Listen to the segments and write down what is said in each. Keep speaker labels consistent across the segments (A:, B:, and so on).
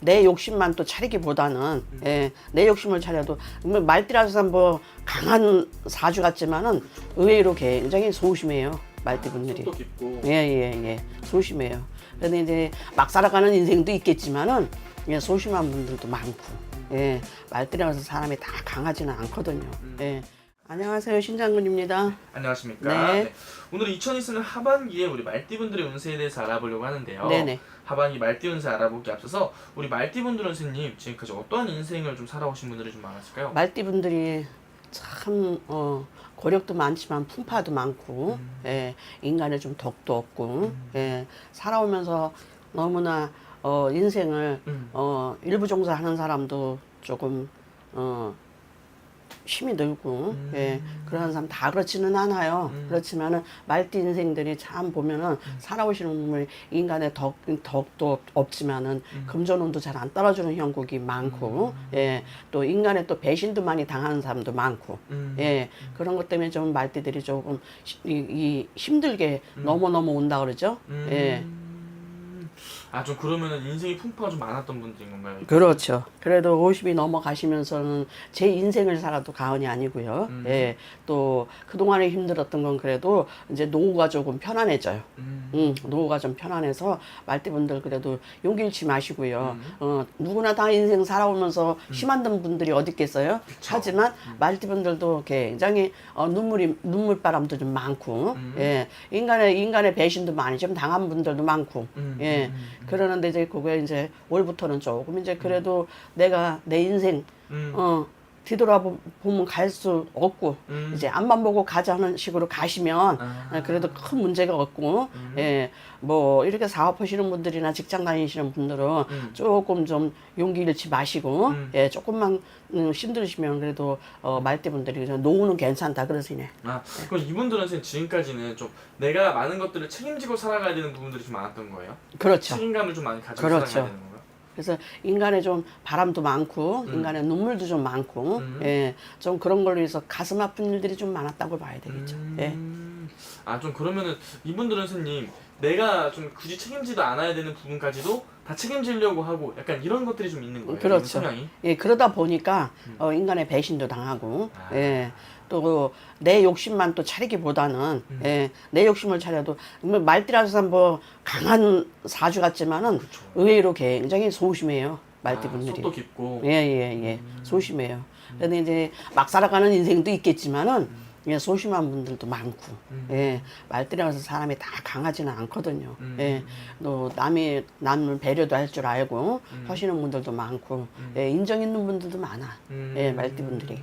A: 내 욕심만 또 차리기보다는 예, 내 욕심을 차려도 뭐 말띠라서 뭐 강한 사주 같지만은 의외로 굉장히 소심해요 말띠 분들이.
B: 속도 깊고.
A: 예예예. 소심해요. 근데 이제 막 살아가는 인생도 있겠지만은 예, 소심한 분들도 많고 예 말띠라서 사람이 다 강하지는 않거든요. 예 안녕하세요 신장군입니다
B: 안녕하십니까?
A: 네.
B: 네. 오늘 2024년 하반기에 우리 말띠분들의 운세에 대해서 알아보려고 하는데요.
A: 네네.
B: 하반기 말띠 운세 알아보기 앞서서 우리 말띠분들은 선생님 지금까지 어떠한 인생을 좀 살아오신 분들이 좀 많았을까요?
A: 말띠분들이 참 어, 고력도 많지만 풍파도 많고 예, 인간의 좀 덕도 없고 예, 살아오면서 너무나 어, 인생을
B: 음.
A: 어, 일부 종사하는 사람도 조금 어, 힘이 들고 예, 그런 사람 다 그렇지는 않아요. 그렇지만은 말띠 인생들이 참 보면은 살아오시는 분들 인간의 덕 덕도 없- 없지만은 금전운도 잘 안 따라주는 형국이 많고 예, 또 인간의 또 배신도 많이 당하는 사람도 많고
B: 음.
A: 예, 그런 것 때문에 좀 말띠들이 조금 시- 이, 이 힘들게 넘어 넘어 온다 그러죠. 예.
B: 아 좀 그러면은 인생이 풍파가 좀 많았던 분들인 건가요?
A: 그렇죠. 그래도 50이 넘어가시면서는 제 인생을 살아도 가언이 아니고요.
B: 음.
A: 예. 또 그동안에 힘들었던 건 그래도 이제 노후가 조금 편안해져요.
B: 음.
A: 음, 노후가 좀 편안해서 말띠분들 그래도 용기 잃지 마시고요.
B: 음.
A: 어, 누구나 다 인생 살아오면서 심한 분들이 어디 있겠어요? 하지만
B: 음.
A: 말띠분들도 굉장히 어, 눈물이 눈물바람도 좀 많고,
B: 음.
A: 예, 인간의 인간의 배신도 많이 좀 당한 분들도 많고,
B: 음,
A: 예,
B: 음,
A: 그러는데 이제 그게 이제 올부터는 조금 이제 그래도 내가 내 인생
B: 음.
A: 어 뒤돌아보면 갈 수 없고
B: 음.
A: 이제 앞만 보고 가자는 식으로 가시면
B: 아.
A: 어, 그래도 큰 문제가 없고 예뭐 이렇게 사업하시는 분들이나 직장 다니시는 분들은
B: 음.
A: 조금 좀 용기 잃지 마시고
B: 음.
A: 예 조금만 음, 힘들으시면 그래도 어 말대분들이 노후는 괜찮다 그러시네
B: 아 그럼 이분들은 선생님 지금까지는 좀 내가 많은 것들을 책임지고 살아가야 되는 부분들이 좀 많았던 거예요?
A: 그렇죠
B: 책임감을 좀 많이 가지고
A: 그렇죠.
B: 살아가야 되는 건가요?
A: 그래서 인간의 좀 바람도 많고 인간의 눈물도 좀 많고
B: 음.
A: 예좀 그런 걸로 해서 가슴 아픈 일들이 좀 많았다고 봐야 되겠죠 예.
B: 음. 아좀 그러면은 이분들은 선생님 내가 좀 굳이 책임지도 않아야 되는 부분까지도 다 책임지려고 하고 약간 이런 것들이 좀 있는 거예요.
A: 그렇죠.
B: 성향이.
A: 예, 그러다 보니까 어, 인간의 배신도 당하고,
B: 음. 아.
A: 예, 또 내 욕심만 또 차리기보다는,
B: 음.
A: 예, 내 욕심을 차려도 뭐 말띠라서 뭐 강한 사주 같지만은
B: 그쵸.
A: 의외로 굉장히 소심해요
B: 아,
A: 말띠 분들이.
B: 속도 깊고.
A: 예, 예, 예, 소심해요. 근데 이제 막 살아가는 인생도 있겠지만은. 예, 소심한 분들도 많고, 예, 말띠라서 사람이 다 강하지는 않거든요.
B: 음.
A: 예, 또 남이 남을 배려도 할 줄 알고 하시는 분들도 많고, 예, 인정 있는 분들도 많아.
B: 음.
A: 예, 말띠 분들이.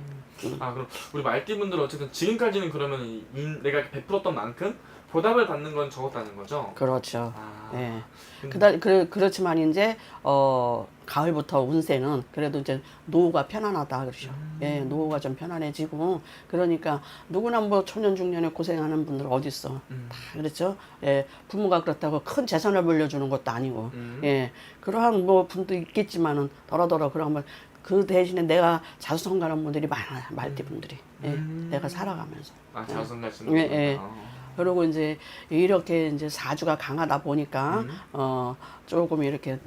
B: 아 그럼 우리 말띠분들은 어쨌든 지금까지는 그러면 이- 인- 내가 베풀었던 만큼 보답을 받는 건 적었다는 거죠.
A: 그렇죠.
B: 아.
A: 예.
B: 근데-
A: 그다 그 그렇지만 이제 어 가을부터 운세는 그래도 이제 노후가 편안하다 그러죠. 예, 노후가 좀 편안해지고 그러니까 누구나 뭐 초년 중년에 고생하는 분들 어디 있어?
B: 음.
A: 다 그렇죠. 예, 부모가 그렇다고 큰 재산을 물려주는 것도 아니고,
B: 음.
A: 예, 그러한 뭐 분도 있겠지만은 더러더러 뭐 그 대신에 내가 자수성가하는 분들이 많아요, 말띠 분들이. 예,
B: 음.
A: 내가 살아가면서.
B: 아 자성가시는
A: 예, 예. 그리고 이제 이렇게 이제 사주가 강하다 보니까
B: 음.
A: 어 조금 이렇게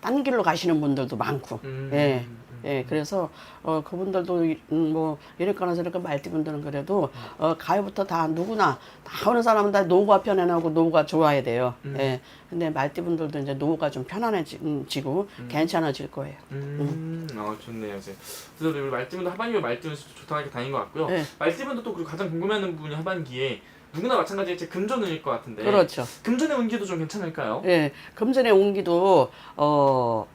A: 딴 길로 가시는 분들도 많고
B: 음.
A: 예. 예, 그래서 어 그분들도 이- 음, 뭐 이랬거나 저랬거나 말띠분들은 그래도 어 가을부터 다 누구나 다 어느 사람은 다 노후가 편안하고 노후가 좋아야 돼요. 예. 근데 말띠분들도 이제 노후가 좀 편안해지고 괜찮아질 거예요.
B: 음, 어 좋네요. 이제 그래서 우리 말띠분도 하반기에 말띠분 좋다하게 다닌 것 같고요.
A: 네.
B: 말띠분도 또 그리고 가장 궁금해하는 부분이 하반기에 누구나 마찬가지겠지 금전운일 것 같은데.
A: 그렇죠.
B: 금전의 운기도 좀 괜찮을까요?
A: 예, 금전의 온기도 어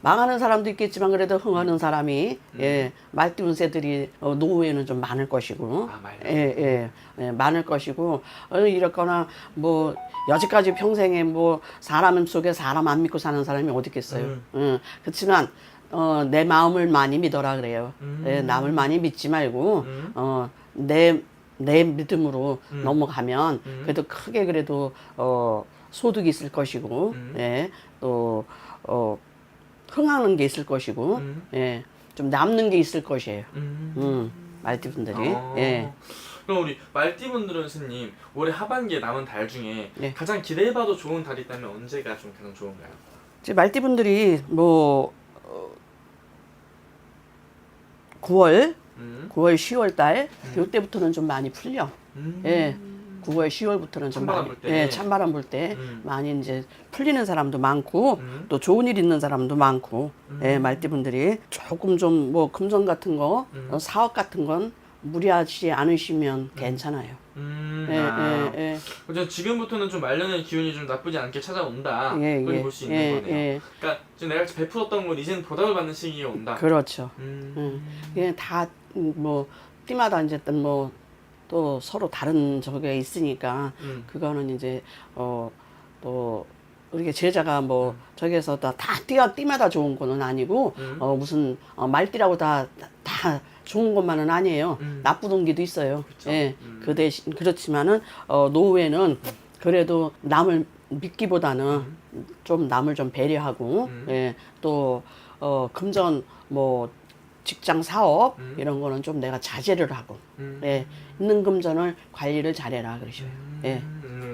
A: 망하는 사람도 있겠지만 그래도 흥하는 사람이 예 말띠 운세들이 어, 노후에는 좀 많을 것이고
B: 아, 말.
A: 예, 예, 예, 많을 것이고 어, 이렇거나 뭐 여지까지 평생에 뭐 사람 속에 사람 안 믿고 사는 사람이 어디 있겠어요.
B: 음.
A: 음, 그렇지만 어, 내 마음을 많이 믿어라 그래요.
B: 음.
A: 예, 남을 많이 믿지 말고
B: 음.
A: 어, 내, 내 믿음으로
B: 음.
A: 넘어가면
B: 음.
A: 그래도 크게 그래도 어, 소득이 있을 것이고
B: 음.
A: 예, 또 어, 흥하는 게 있을 것이고
B: 음.
A: 예, 좀 남는 게 있을 것이에요.
B: 음.
A: 음, 말띠 분들이
B: 어.
A: 예.
B: 그럼 우리 말띠 분들은 스님 올해 하반기에 남은 달 중에
A: 네.
B: 가장 기대해봐도 좋은 달이 있다면 언제가 좀 가장 좋은가요?
A: 이제 말띠 분들이 뭐 어, 9월,
B: 음.
A: 9월, 10월 달 이때부터는 좀 많이 풀려.
B: 음.
A: 예. 9월, 10월부터는 좀
B: 찬바람
A: 많이
B: 불 때.
A: 예, 찬바람 불 때
B: 음.
A: 많이 이제 풀리는 사람도 많고
B: 음.
A: 또 좋은 일 있는 사람도 많고 예, 말띠분들이 조금 좀 뭐 금전 같은 거
B: 음.
A: 어, 사업 같은 건 무리하지 않으시면 괜찮아요.
B: 음.
A: 예,
B: 아.
A: 예, 예.
B: 지금부터는 좀 말년의 기운이 좀 나쁘지 않게 찾아온다.
A: 예,
B: 그걸
A: 예,
B: 볼수 있는
A: 예,
B: 거네요.
A: 예.
B: 그러니까 지금 내가 베풀었던 건 이제는 보답을 받는 시기가 온다.
A: 그렇죠.
B: 음.
A: 음. 이게 다뭐 띠마다 이제 뭐또 서로 다른 저게 있으니까
B: 음.
A: 그거는 이제 어또 우리가 제자가 뭐 저기에서 다, 다 띠가 띠마다 좋은 거는 아니고
B: 음.
A: 어 무슨 어, 말띠라고 다다 좋은 것만은 아니에요.
B: 음.
A: 나쁜 기도 있어요.
B: 그쵸.
A: 예.
B: 음.
A: 그 대신 그렇지만은 어 노후에는 그래도 남을 믿기보다는 좀 남을 좀 배려하고
B: 음.
A: 예. 또 어 금전 뭐 직장 사업
B: 음.
A: 이런 거는 좀 내가 자제를 하고
B: 음.
A: 예. 있는 금전을 관리를 잘해라 그러셔요. 예.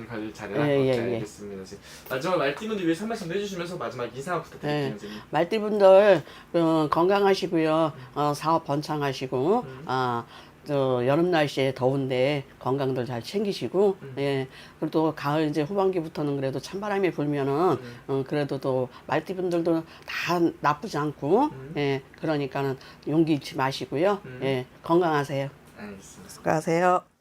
B: 음, 관리 잘해라.
A: 예, 예, 예.
B: 알겠습니다. 지금 마지막 말띠분들 위해서 한 말씀 해주시면서 마지막 인사 부탁드릴게요.
A: 예.
B: 선생님.
A: 말띠분들 어, 건강하시고요. 어, 사업 번창하시고 아, 저 여름 날씨에 더운데 건강들 잘 챙기시고 예. 그리고 또 가을 이제 후반기부터는 그래도 찬바람이 불면은 어, 그래도 또 말띠분들도 다 나쁘지 않고 예. 그러니까는 용기 잃지 마시고요. 예. 건강하세요.
B: 알겠습니다.
A: 수고하세요.